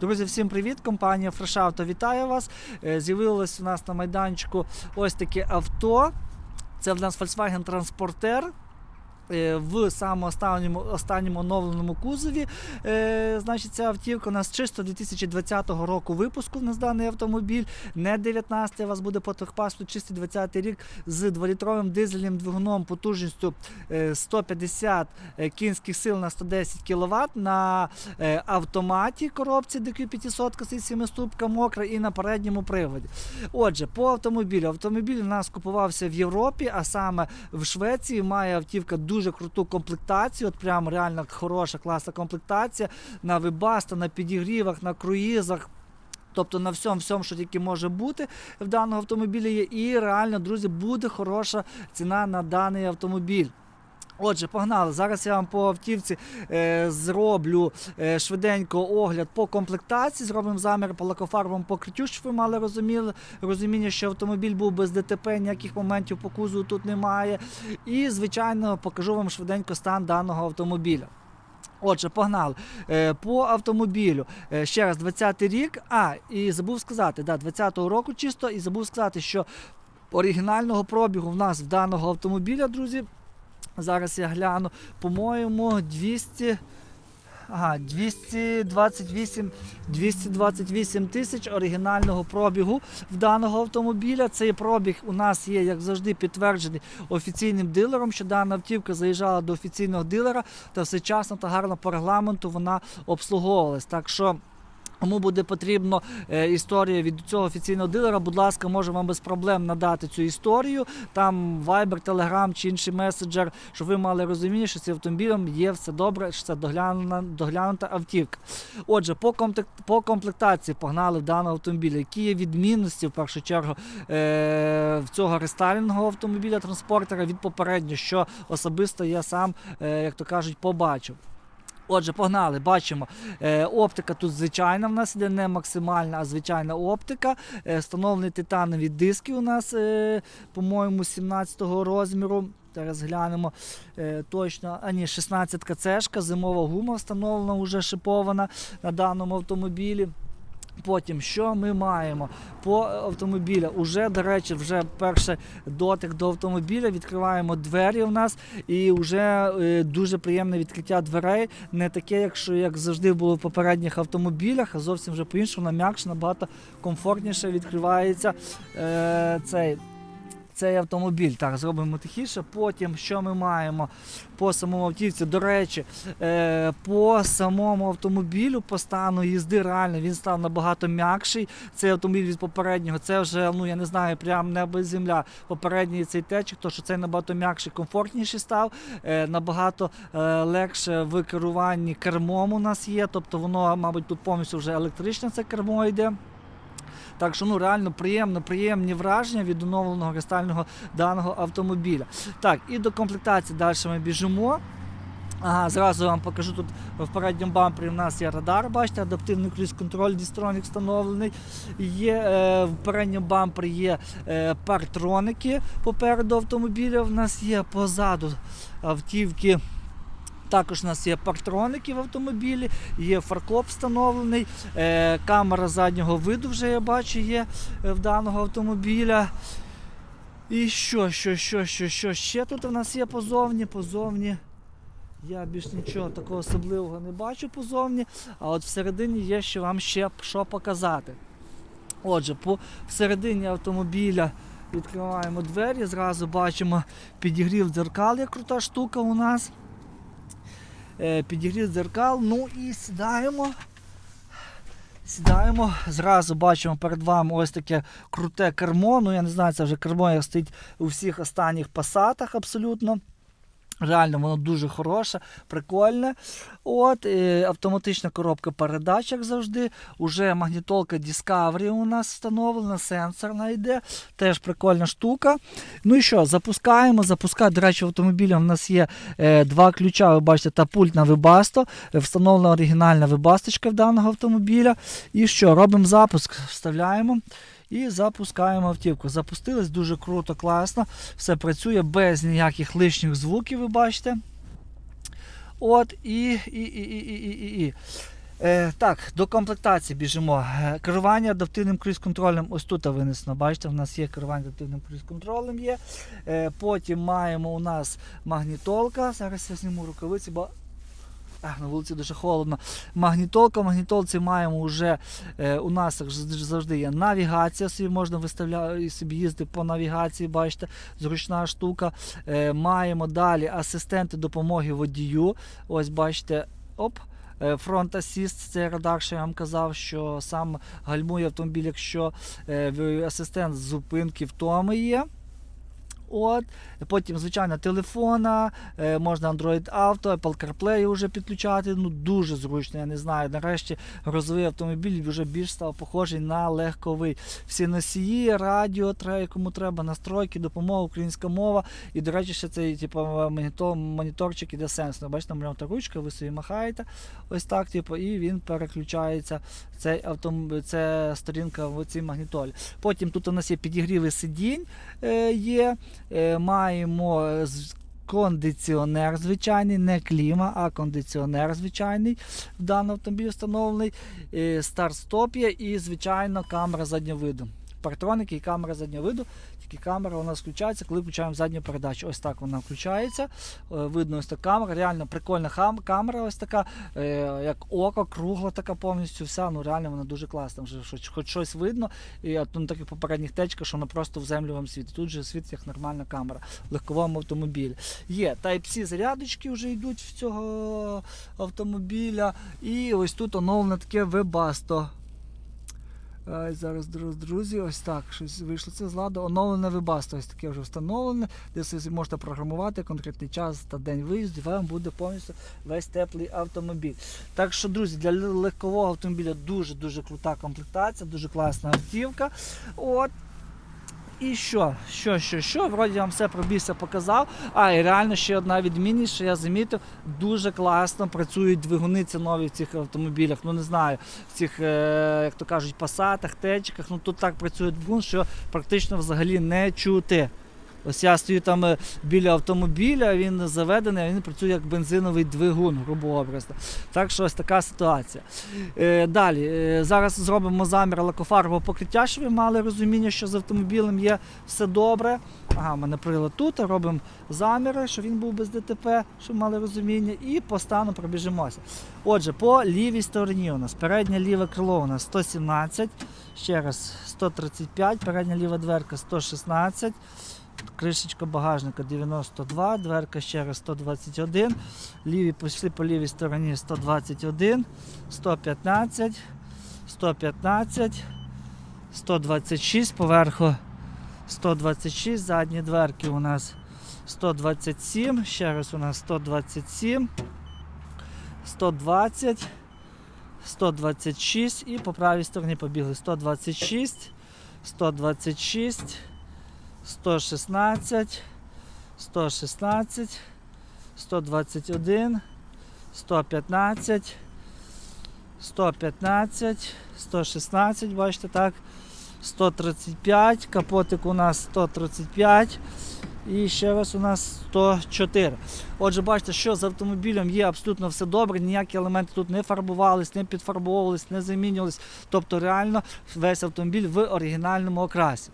Друзі, всім привіт! Компанія Фрешавто вітає вас. Е, З'явилось у нас на майданчику ось таке авто. Це в нас Volkswagen Transporter. Е, В самому останньому, останньому оновленому кузові. Е, значить, ця автівка у нас чисто 2020 року випуску. В нас даний автомобіль. Не 19 у вас буде по техпаспорту, чистий 20 рік з 2-літровим дизельним двигуном потужністю е, 150 е, кінських сил на 110 кВт на автоматі коробці DQ500 з 7 ступка мокра і на передньому приводі. Отже, по автомобілю. Автомобіль у нас купувався в Європі, а саме в Швеції. Має автівка дуже круту комплектацію. От прям реально хороша, класна комплектація на вибаста, на підігрівах, на круїзах. Тобто на всьому, всьому, що тільки може бути в даному автомобілі є. І реально, друзі, буде хороша ціна на даний автомобіль. Отже, погнали. Зараз я вам по автівці е, зроблю е, швиденько огляд по комплектації. Зробимо замір по лакофарбовому покриттю, щоб ви мали розуміли, розуміння, що автомобіль був без ДТП, ніяких моментів по кузову тут немає. І, звичайно, покажу вам швиденько стан даного автомобіля. Отже, погнали. Е, по автомобілю. Е, ще раз, 20-й рік. А, і забув сказати, да, 20-го року чисто, і забув сказати, що оригінального пробігу в нас в даного автомобіля, друзі. Зараз я гляну, по-моєму, 200. Ага, 228, 228 тисяч оригінального пробігу в даного автомобіля. Цей пробіг у нас є, як завжди, підтверджений офіційним дилером, що дана автівка заїжджала до офіційного дилера та всечасно та гарно по регламенту вона обслуговувалась. Так що. Кому буде потрібно е, історія від цього офіційного дилера, будь ласка, може вам без проблем надати цю історію. Там Viber, Telegram чи інший меседжер, щоб ви мали розуміння, що з цим автомобілем є все добре, що це доглянута, доглянута автівка. Отже, по, комплект, по комплектації погнали в даного автомобіля. Які є відмінності в першу чергу е, в цього рестайлінгового автомобіля транспортера від попереднього, що особисто я сам, е, як то кажуть, побачив. Отже, погнали, бачимо. Е, оптика тут звичайна в нас іде, не максимальна, а звичайна оптика. Е, встановлені титанові диски у нас, е, по-моєму, 17-го розміру. Зараз глянемо е, точно. А ні, 16 кцшка, зимова гума встановлена, вже шипована на даному автомобілі. Потім, що ми маємо по автомобілю? Уже, до речі, вже перший дотик до автомобіля. Відкриваємо двері у нас, і вже е, дуже приємне відкриття дверей. Не таке, якщо як завжди було в попередніх автомобілях, а зовсім вже по-іншому, на м'якше, набагато комфортніше відкривається е, цей. Цей автомобіль так зробимо тихіше. Потім що ми маємо по самому автівці? До речі, е, по самому автомобілю, по стану їзди, реально він став набагато м'якший. Цей автомобіль від попереднього. Це вже, ну я не знаю, прям небо і земля. Попередній цей течик, то що цей набагато м'якший, комфортніший став, е, набагато е, легше в керуванні кермом у нас є. Тобто воно, мабуть, тут повністю вже електричне це кермо йде. Так що ну реально приємно, приємні враження від оновленого рестального даного автомобіля. Так, і до комплектації далі ми біжимо. Ага, зразу вам покажу тут в передньому бампері у нас є радар, бачите, адаптивний круїз-контроль Distronic встановлений. Є, е, в передньому бампері є е, партроники попереду автомобіля. В нас є позаду автівки. Також у нас є партроники в автомобілі, є фаркоп встановлений, е, камера заднього виду вже я бачу є е, в даного автомобіля. І що, що, що, що, що ще тут у нас є позовні, позовні. Я більш нічого такого особливого не бачу позовні, а от всередині є ще вам ще що показати. Отже, по всередині автомобіля відкриваємо двері, зразу бачимо підігрів дзеркал, як крута штука у нас. Е, Підігрів дзеркал, ну і сідаємо. Сідаємо, зразу бачимо перед вами ось таке круте кермо. Ну, я не знаю, це вже кермо як стоїть у всіх останніх пасатах абсолютно. Реально, воно дуже хороше, прикольне. От, е, Автоматична коробка передач, як завжди. Уже магнітолка Discovery у нас встановлена, сенсорна йде. Теж прикольна штука. Ну і що, запускаємо. Запускаємо. До речі, в автомобілі в нас є е, два ключа, ви бачите, та пульт на Webasto. Встановлена оригінальна вебасточка в даного автомобіля. І що, робимо запуск, вставляємо. І запускаємо автівку. Запустилась дуже круто, класно. Все працює без ніяких лишніх звуків, ви бачите. От, і. і, і, і, і, і, і. Е, так, до комплектації біжимо. Е, Керування адаптивним круїз-контролем. Ось тут винесено. Бачите, в нас є керування адаптивним круїз-контролем. Є. Е, потім маємо у нас магнітолка. Зараз я зніму рукавиці, бо а, на вулиці дуже холодно. Магнітолка. Магнітолці маємо вже е, у нас завжди- є навігація. Собі можна виставляти собі їздити по навігації. Бачите, зручна штука. Е, маємо далі асистенти допомоги водію. Ось бачите, оп. Е, Front Assist, це радар, що я вам казав, що сам гальмує автомобіль, якщо е, асистент з зупинки втоми є. От. Потім, звичайно, телефона, е, можна Android Auto, Apple CarPlay вже підключати. Ну, дуже зручно, я не знаю. Нарешті грузовий автомобіль вже більш став похожий на легковий. Всі носії, радіо, кому треба, настройки, допомога, українська мова. І, до речі, ще цей типу, монітор, моніторчик іде сенсно. Бачите, там та ручка, ви собі махаєте. Ось так, типу, і він переключається. Цей автом... Це сторінка в цій магнітолі. Потім тут у нас є підігріви сидінь, е, є. Е, маємо е, кондиціонер звичайний, не кліма, а кондиціонер звичайний в даному автомобілі встановлений. Е, Старт-стоп є і, звичайно, камера заднього виду. Партроники і камера заднього виду. Тільки камера у включається, коли включаємо задню передачу. Ось так вона включається. Е, Видно ось така камера. Реально прикольна камера, ось така, е, як око, кругла така повністю. Вся. Ну реально вона дуже класна. Вже хоч, щось видно. І от, ну, таких попередніх течках, що вона просто в землю вам світить. Тут же світить як нормальна камера в легковому автомобілі. Є Type-C зарядочки вже йдуть в цього автомобіля. І ось тут оновлене таке Webasto. Ай, зараз, друз- друзі, ось так. Щось вийшло це з ладу. Оновлене вибасто, ось таке вже встановлене, де ви можете програмувати конкретний час та день виїзду, вам буде повністю весь теплий автомобіль. Так що, друзі, для легкового автомобіля дуже-дуже крута комплектація, дуже класна автівка. От. І що? Що, що, що? Вроді я вам все пробігся, показав. А, і реально ще одна відмінність, що я замітив, дуже класно працюють двигуни ці нові в цих автомобілях. Ну не знаю, в цих, е, як то кажуть, пасатах, течках. Ну тут так працює двигун, що практично взагалі не чути. Ось я стою там е, біля автомобіля, він заведений, а він працює як бензиновий двигун, грубо образно. Так що ось така ситуація. Е, далі, е, зараз зробимо замір лакофарбового покриття, щоб ви мали розуміння, що з автомобілем є все добре. Ага, в мене прилад тут, робимо заміри, щоб він був без ДТП, щоб мали розуміння, і по стану пробіжимося. Отже, по лівій стороні у нас переднє ліве крило у нас 117, ще раз 135, передня ліва дверка 116. Кришечка багажника 92, дверка ще раз 121, ліві пішли по лівій стороні 121, 115, 115, 126, поверху 126, задні дверки у нас 127, ще раз у нас 127, 120, 126 і по правій стороні побігли 126, 126, 116, 116, 121, 115, 115, 116, бачите так, 135, капотик у нас 135 і ще раз у нас 104. Отже, бачите, що з автомобілем є абсолютно все добре, ніякі елементи тут не фарбувались, не підфарбовувались, не замінювались. Тобто реально весь автомобіль в оригінальному окрасі.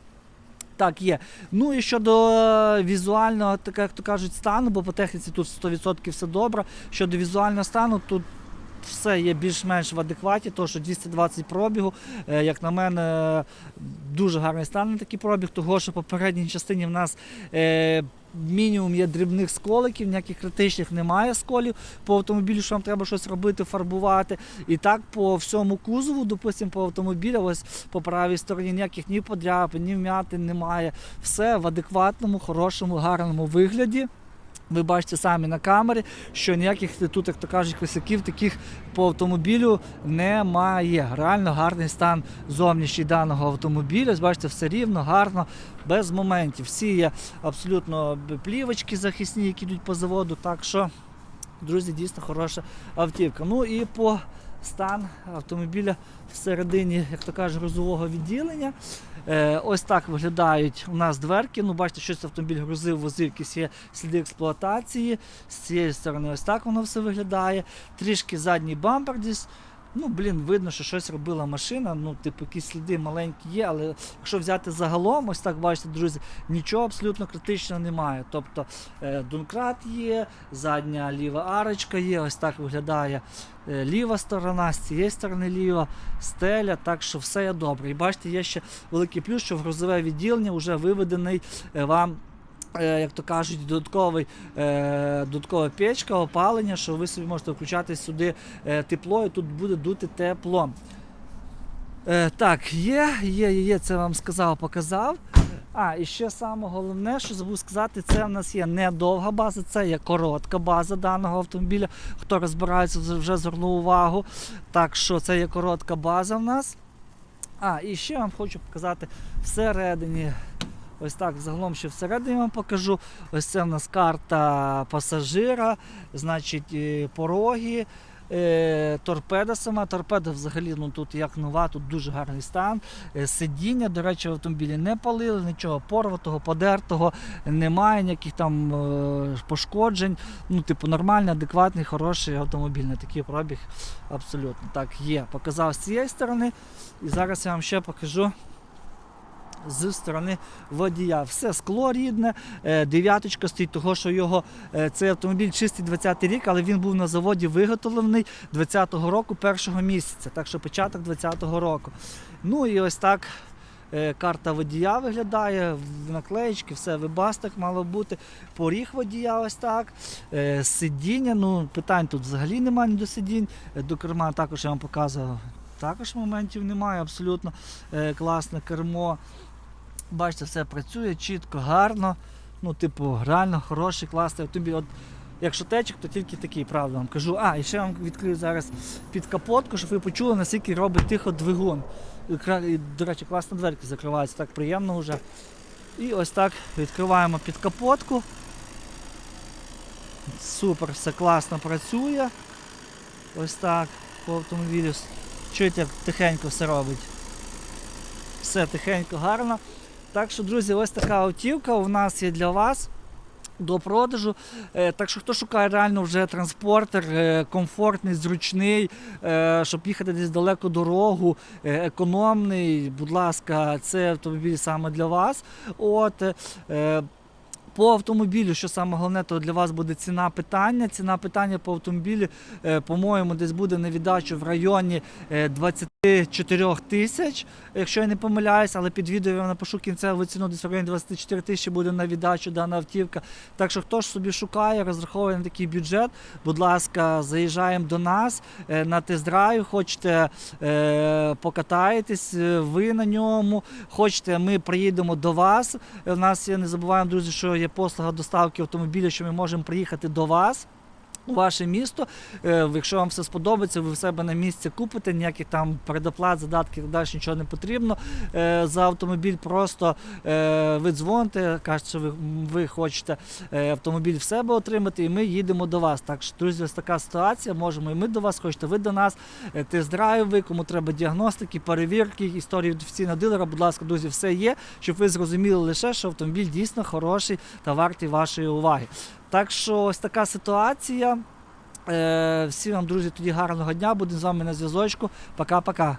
Так, є. Ну і щодо е, візуального, так як то кажуть, стану, бо по техніці тут 100% все добре. Щодо візуального стану, тут все є більш-менш в адекваті, тому що 220 пробігу, е, як на мене, е, дуже гарний стан на такий пробіг, того що в попередній частині в нас мінімум є дрібних сколиків, ніяких критичних немає сколів по автомобілю, що вам треба щось робити, фарбувати. І так по всьому кузову, допустимо, по автомобілю, ось по правій стороні ніяких ні подряпин, ні вмятин немає. Все в адекватному, хорошому, гарному вигляді. Ви бачите самі на камері, що ніяких тут, як то кажуть, косяків таких по автомобілю немає. Реально гарний стан зовнішній даного автомобіля. Бачите, все рівно, гарно, без моментів. Всі є абсолютно плівочки захисні, які йдуть по заводу. Так що, друзі, дійсно хороша автівка. Ну і по стан автомобіля всередині, як то кажуть, грузового відділення. Е, ось так виглядають у нас дверки. Ну, бачите, щось автомобіль грузив, возив, якісь є сліди експлуатації. З цієї сторони ось так воно все виглядає. Трішки задній бампер десь Ну, блін, видно, що щось робила машина. Ну, типу, якісь сліди маленькі є, але якщо взяти загалом, ось так бачите, друзі, нічого абсолютно критичного немає. Тобто е, донкрат є, задня ліва арочка є, ось так виглядає е, ліва сторона, з цієї сторони ліва, стеля, так що все є добре. І бачите, є ще великий плюс, що в грузове відділення вже виведений е, вам. Е, Як то кажуть, додатковий, е, додаткова печка, опалення, що ви собі можете включати сюди е, тепло, і тут буде дути тепло. Так, є, є, є, це вам сказав, показав. А, і ще саме головне, що забув сказати, це в нас є не довга база, це є коротка база даного автомобіля. Хто розбирається, вже звернув увагу. Так що це є коротка база в нас. А, і ще вам хочу показати всередині. Ось так, загалом ще всередині вам покажу. Ось це в нас карта пасажира, значить, е, пороги. Е, торпеда сама, торпеда взагалі ну, тут як нова, тут дуже гарний стан. Е, сидіння, до речі, в автомобілі не палили, нічого порватого, подертого, немає ніяких там пошкоджень. Ну, типу, нормальний, адекватний, хороший автомобіль, на такий пробіг абсолютно. Так, є. Показав з цієї сторони. І зараз я вам ще покажу з сторони водія. Все скло рідне, е, дев'яточка стоїть, того, що його е, цей автомобіль чистий 20-й рік, але він був на заводі виготовлений 20-го року, першого місяця, так що початок 20-го року. Ну і ось так. е, Карта водія виглядає, наклеєчки, все вибастик мало бути. Поріг водія ось так. Сидіння, ну питань тут взагалі немає ні до сидінь. До керма також я вам показував. Також моментів немає, абсолютно класне кермо. Бачите, все працює чітко, гарно. Ну, типу, реально хороший, класний автомобіль. От, якщо течик, то тільки такий, правда вам кажу. А, і ще вам відкрию зараз під капотку, щоб ви почули, наскільки робить тихо двигун. І, до речі, класно дверки закриваються, так приємно вже. І ось так відкриваємо під капотку. Супер, все класно працює. Ось так по автомобілю. Чуєте, як тихенько все робить. Все тихенько, гарно. Так що, друзі, ось така автівка у нас є для вас. До продажу. Е, так що, хто шукає реально вже транспортер, е, комфортний, зручний, е, щоб їхати десь далеко дорогу, економний, будь ласка, це автомобіль саме для вас. От, по автомобілю, що саме головне, то для вас буде ціна питання. Ціна питання по автомобілі, по-моєму, десь буде на віддачу в районі 20 4 тисяч, якщо я не помиляюсь, але під відео я напишу кінцеву ціну десь в районі 24 тисячі буде на віддачу дана автівка. Так що, хто ж собі шукає, розраховує на такий бюджет, будь ласка, заїжджаємо до нас е, на тест-драйв, хочете е, покатаєтесь, е, ви на ньому, хочете, ми приїдемо до вас. У нас я не забуваємо, друзі, що є послуга доставки автомобіля, що ми можемо приїхати до вас. У ваше місто, Е, якщо вам все сподобається, ви в себе на місці купите, ніяких там передоплат, задатків далі нічого не потрібно. Е, За автомобіль просто е, ви дзвоните, кажете, що ви, ви хочете автомобіль в себе отримати, і ми їдемо до вас. Так що, друзі, ось така ситуація. Можемо і ми до вас, хочете ви до нас, тест-драйви, кому треба діагностики, перевірки, історії офіційного дилера. Будь ласка, друзі, все є, щоб ви зрозуміли лише, що автомобіль дійсно хороший та вартий вашої уваги. Так що ось така ситуація. Е, всім вам, друзі, тоді гарного дня. Будемо з вами на зв'язочку. Пока-пока.